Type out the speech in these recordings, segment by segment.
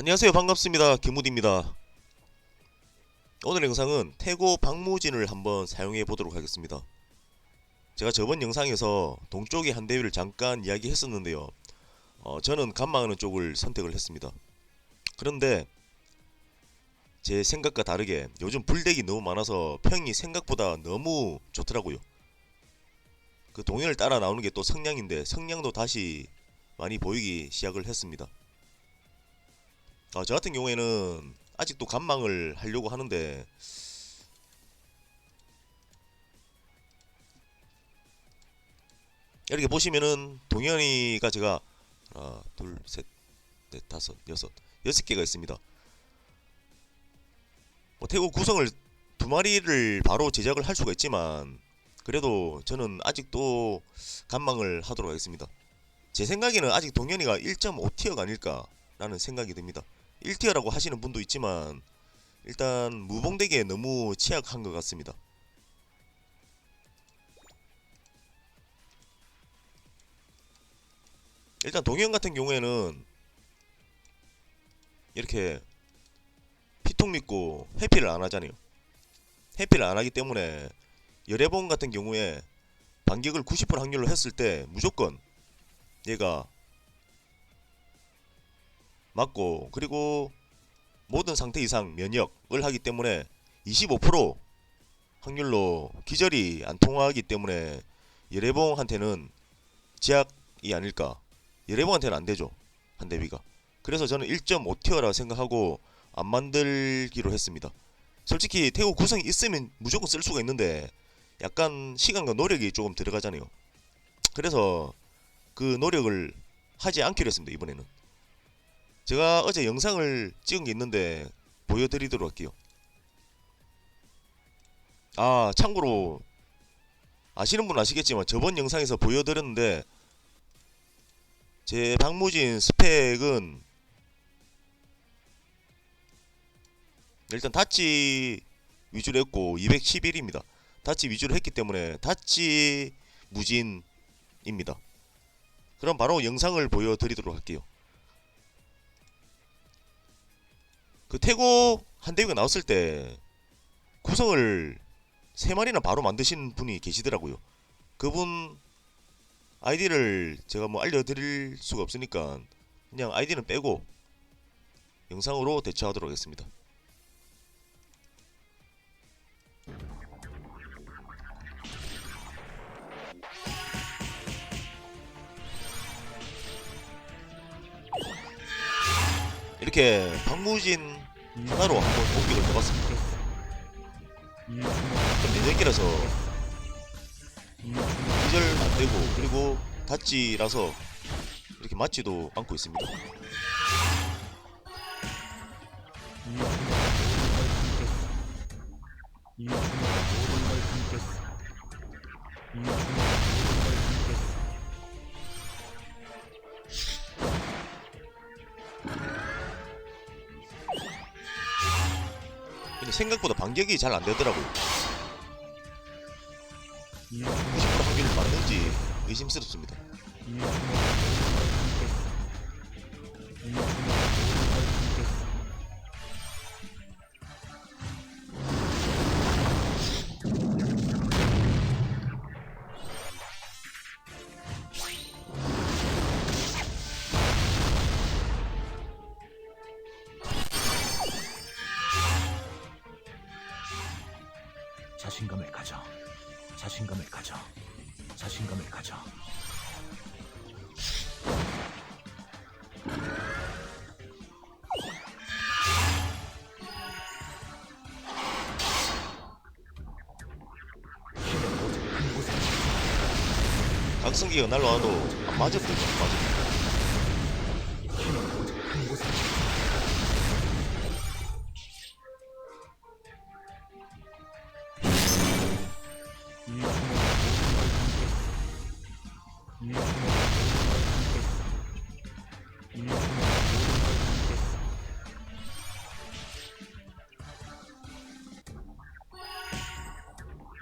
안녕하세요. 반갑습니다. 김우디입니다. 오늘 영상은 태고 박무진을 한번 사용해 보도록 하겠습니다. 제가 저번 영상에서 동쪽의 한 대위를 잠깐 이야기했었는데요. 어, 저는 간망하는 쪽을 선택을 했습니다. 그런데 제 생각과 다르게 요즘 불덱이 너무 많아서 평이 생각보다 너무 좋더라고요. 그 동현을 따라 나오는 게 또 성량인데 성량도 다시 많이 보이기 시작을 했습니다 아, 저 같은 경우에는 아직도 간망을 하려고 하는데 이렇게 보시면은 동현이가 제가 하나 둘셋넷 다섯 여섯 여섯 개가 있습니다. 뭐 태국 구성을 두 마리를 바로 제작을 할 수가 있지만 그래도 저는 아직도 간망을 하도록 하겠습니다. 제 생각에는 아직 동현이가 1.5티어가 아닐까라는 생각이 듭니다. 1티어라고 하시는 분도 있지만 일단 무봉대기에 너무 취약한 것 같습니다. 일단 동현 같은 경우에는 이렇게 피통 믿고 해피를 안 하잖아요. 해피를 안 하기 때문에 열애봉 같은 경우에 반격을 90% 확률로 했을 때 무조건 얘가 맞고 그리고 모든 상태 이상 면역을 하기 때문에 25% 확률로 기절이 안 통하기 때문에 예레봉한테는 제약이 아닐까? 예레봉한테는 안 되죠 한 대비가. 그래서 저는 1.5티어라 생각하고 안 만들기로 했습니다. 솔직히 태국 구성이 있으면 무조건 쓸 수가 있는데 약간 시간과 노력이 조금 들어가잖아요. 그래서 그 노력을 하지 않기로 했습니다 이번에는 제가 어제 영상을 찍은 게 있는데 보여드리도록 할게요. 아 참고로 아시는 분 아시겠지만 저번 영상에서 보여드렸는데 제 박무진 스펙은 일단 다치 위주로 했고 211입니다. 다치 위주로 했기 때문에 다치 무진입니다. 그럼 바로 영상을 보여드리도록 할게요. 그 태고 한 대위가 나왔을 때 구성을 세 마리나 바로 만드신 분이 계시더라고요. 그분 아이디를 제가 뭐 알려드릴 수가 없으니까 그냥 아이디는 빼고 영상으로 대처하도록 하겠습니다. 이렇게 박무진 하나로 한번 공격을 해봤습니다. 좀 내전기라서 기절 안 되고 그리고 다치라서 이렇게 맞지도 않고 있습니다. 근데 생각보다 반격이 잘 안 되더라고요. 90% 확률 맞는지 의심스럽습니다. 자신감을 가져. 자신감을 가져. 자신감을 가져. 각성기가 날라와도 안 맞았거든요. 안 맞았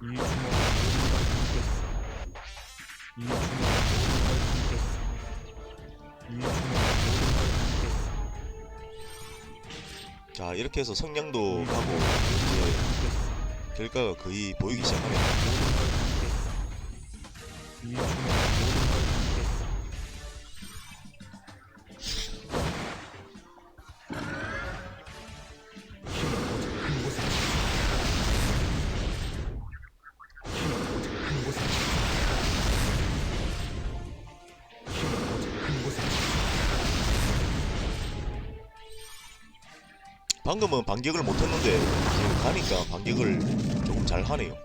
이 주먹은 모든 걸 담겠어. 이 주먹은 모든 걸 담겠어. 이 주먹은 모든 걸 담겠어. 자 이렇게 해서 성량도 가고 이제 결과가 거의 보이기 시작하네요. 이 주먹은 모든 걸 방금은 반격을 못했는데 지금 가니까 반격을 조금 잘 하네요.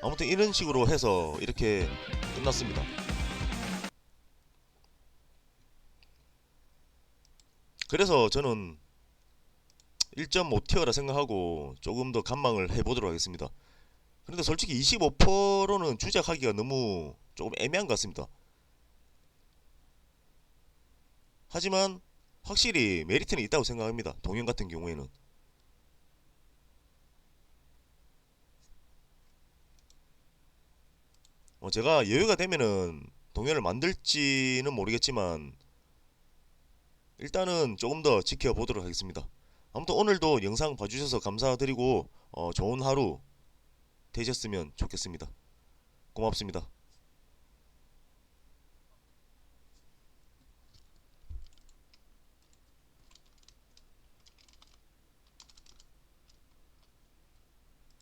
아무튼 이런 식으로 해서 이렇게 끝났습니다. 그래서 저는 1.5티어라 생각하고 조금 더 간망을 해보도록 하겠습니다. 그런데 솔직히 25%는 주작하기가 너무 조금 애매한 것 같습니다. 하지만 확실히 메리트는 있다고 생각합니다. 동현 같은 경우에는. 어, 제가 여유가 되면은 동현을 만들지는 모르겠지만 일단은 조금 더 지켜보도록 하겠습니다. 아무튼 오늘도 영상 봐주셔서 감사드리고 어, 좋은 하루 되셨으면 좋겠습니다. 고맙습니다.